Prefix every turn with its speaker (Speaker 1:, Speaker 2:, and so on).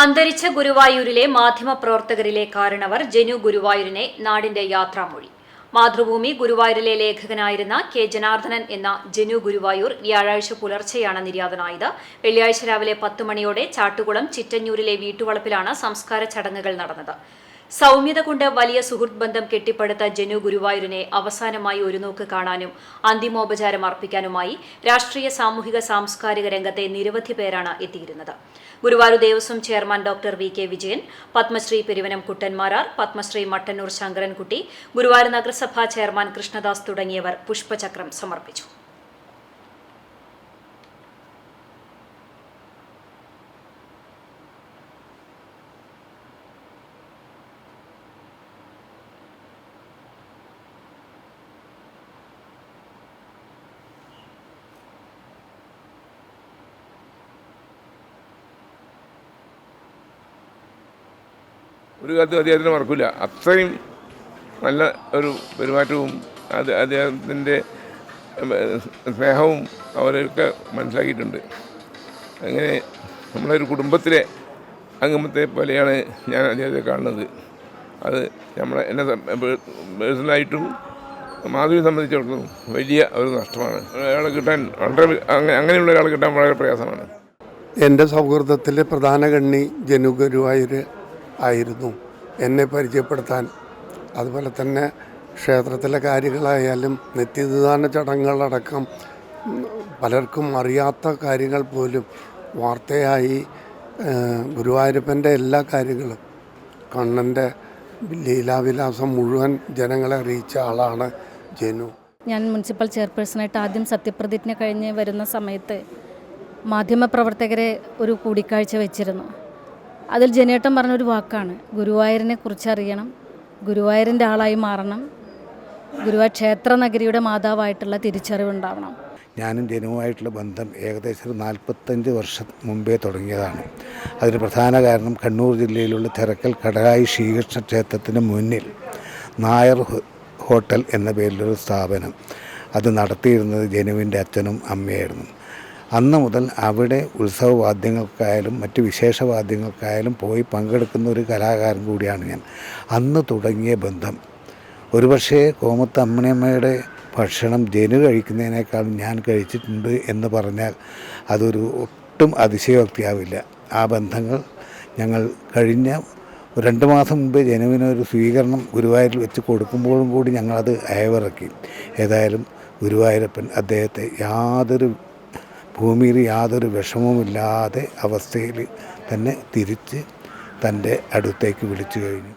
Speaker 1: അന്തരിച്ച ഗുരുവായൂരിലെ മാധ്യമപ്രവർത്തകരിലെ കാരണവർ ജനു ഗുരുവായൂരിനെ നാടിന്റെ യാത്രാമൊഴി. മാതൃഭൂമി ഗുരുവായൂരിലെ ലേഖകനായിരുന്ന കെ. ജനാർദ്ദനൻ എന്ന ജനു ഗുരുവായൂർ വ്യാഴാഴ്ച പുലർച്ചെയാണ് നിര്യാതനായത്. വെള്ളിയാഴ്ച രാവിലെ പത്ത് മണിയോടെ ചാട്ടുകുളം ചിറ്റഞ്ഞൂരിലെ വീട്ടുവളപ്പിലാണ് സംസ്കാര ചടങ്ങുകൾ നടന്നത്. സൗമ്യത കൊണ്ട് വലിയ സുഹൃത്ത് ബന്ധം കെട്ടിപ്പടുത്ത ജനു ഗുരുവായൂരിനെ അവസാനമായി ഒരു നോക്ക് കാണാനും അന്തിമോപചാരം അർപ്പിക്കാനുമായി രാഷ്ട്രീയ സാമൂഹിക സാംസ്കാരിക രംഗത്തെ നിരവധി പേരാണ് എത്തിയിരുന്നത്. Guruvayur Devaswom chairman doctor V K Vijayan Padma Shri Peruvanam Kuttan Marar Padma Shri Mattannur Sankarankutty Guruvayur നഗരസഭാ ചെയർമാൻ കൃഷ്ണദാസ് തുടങ്ങിയവർ പുഷ്പചക്രം സമർപ്പിച്ചു.
Speaker 2: ഒരു കാലത്തും അദ്ദേഹത്തിനെ മറക്കില്ല അത്രയും നല്ല ഒരു പെരുമാറ്റവും അത് അദ്ദേഹത്തിന്റെ സ്നേഹവും അവരൊക്കെ മനസ്സിലാക്കിയിട്ടുണ്ട്. അങ്ങനെ ഒരു കുടുംബത്തിലെ അംഗമത്തെ പോലെയാണ് ഞാൻ അദ്ദേഹത്തെ കാണുന്നത്. അത് നമ്മളെ എന്നെ പേഴ്സണലായിട്ടും മാധുവിനെ സംബന്ധിച്ചിടത്തോളം വലിയ ഒരു നഷ്ടമാണ്. അയാളെ കിട്ടാൻ വളരെ അങ്ങ- അങ്ങനെയുള്ള ഒരാളെ കിട്ടാൻ വളരെ പ്രയാസമാണ്.
Speaker 3: എന്റെ സൗഹൃദത്തിലെ പ്രധാന കണ്ണി ജനു ഗുരുവായൂർ ആയിരുന്നു. എന്നെ പരിചയപ്പെടുത്താൻ. അതുപോലെ തന്നെ ക്ഷേത്രത്തിലെ കാര്യങ്ങളായാലും നിത്യദാന ചടങ്ങുകളടക്കം പലർക്കും അറിയാത്ത കാര്യങ്ങൾ പോലും വാർത്തയായി ഗുരുവായൂരപ്പന്റെ എല്ലാ കാര്യങ്ങളും. കണ്ണന്റെ ലീലാവിലാസം മുഴുവൻ ജനങ്ങളെ അറിയിച്ച ആളാണ് ജനു.
Speaker 4: ഞാൻ മുനിസിപ്പൽ ചെയർപേഴ്സണായിട്ട് ആദ്യം സത്യപ്രതിജ്ഞ കഴിഞ്ഞ് വരുന്ന സമയത്ത് മാധ്യമപ്രവർത്തകരെ ഒരു കൂടിക്കാഴ്ച വെച്ചിരുന്നു. അതിൽ ജനേട്ടൻ പറഞ്ഞൊരു വാക്കാണ്. ഗുരുവായൂരിനെ കുറിച്ചറിയണം. ഗുരുവായൂരിന്റെ ആളായി മാറണം. ഗുരുവായൂർ ക്ഷേത്ര നഗരിയുടെ മാതാവായിട്ടുള്ള തിരിച്ചറിവുണ്ടാവണം.
Speaker 5: ഞാനും ജനുവുമായിട്ടുള്ള ബന്ധം ഏകദേശം ഒരു നാൽപ്പത്തഞ്ച് വർഷം മുമ്പേ തുടങ്ങിയതാണ്. അതിന് പ്രധാന കാരണം കണ്ണൂർ ജില്ലയിലുള്ള തിരക്കൽ കടകായി ശ്രീകൃഷ്ണ ക്ഷേത്രത്തിന് മുന്നിൽ നായർ ഹോട്ടൽ എന്ന പേരിലൊരു സ്ഥാപനം. അത് നടത്തിയിരുന്നത് ജനുവിന്റെ അച്ഛനും അമ്മയായിരുന്നു. അന്ന് മുതൽ അവിടെ ഉത്സവവാദ്യങ്ങൾക്കായാലും മറ്റ് വിശേഷവാദ്യങ്ങൾക്കായാലും പോയി പങ്കെടുക്കുന്ന ഒരു കലാകാരൻ കൂടിയാണ് ഞാൻ. അന്ന് തുടങ്ങിയ ബന്ധം. ഒരുപക്ഷേ കോമത്ത് അമ്മണിയമ്മയുടെ ഭക്ഷണം ജനു കഴിക്കുന്നതിനേക്കാളും ഞാൻ കഴിച്ചിട്ടുണ്ട് എന്ന് പറഞ്ഞാൽ അതൊരു ഒട്ടും അതിശയോക്തിയാവില്ല. ആ ബന്ധങ്ങൾ ഞങ്ങൾ കഴിഞ്ഞ രണ്ട് മാസം മുമ്പ് ജനുവിനൊരു സ്വീകരണം ഗുരുവായൂരിൽ വെച്ച് കൊടുക്കുമ്പോഴും കൂടി ഞങ്ങളത് അയവിറക്കി. ഏതായാലും ഗുരുവായൂരപ്പൻ അദ്ദേഹത്തെ യാതൊരു ഭൂമിയിൽ യാതൊരു വിഷമവുമില്ലാതെ അവസ്ഥയിൽ തന്നെ തിരിച്ച് തന്റെ അടുത്തേക്ക് വിളിച്ചു കഴിഞ്ഞു.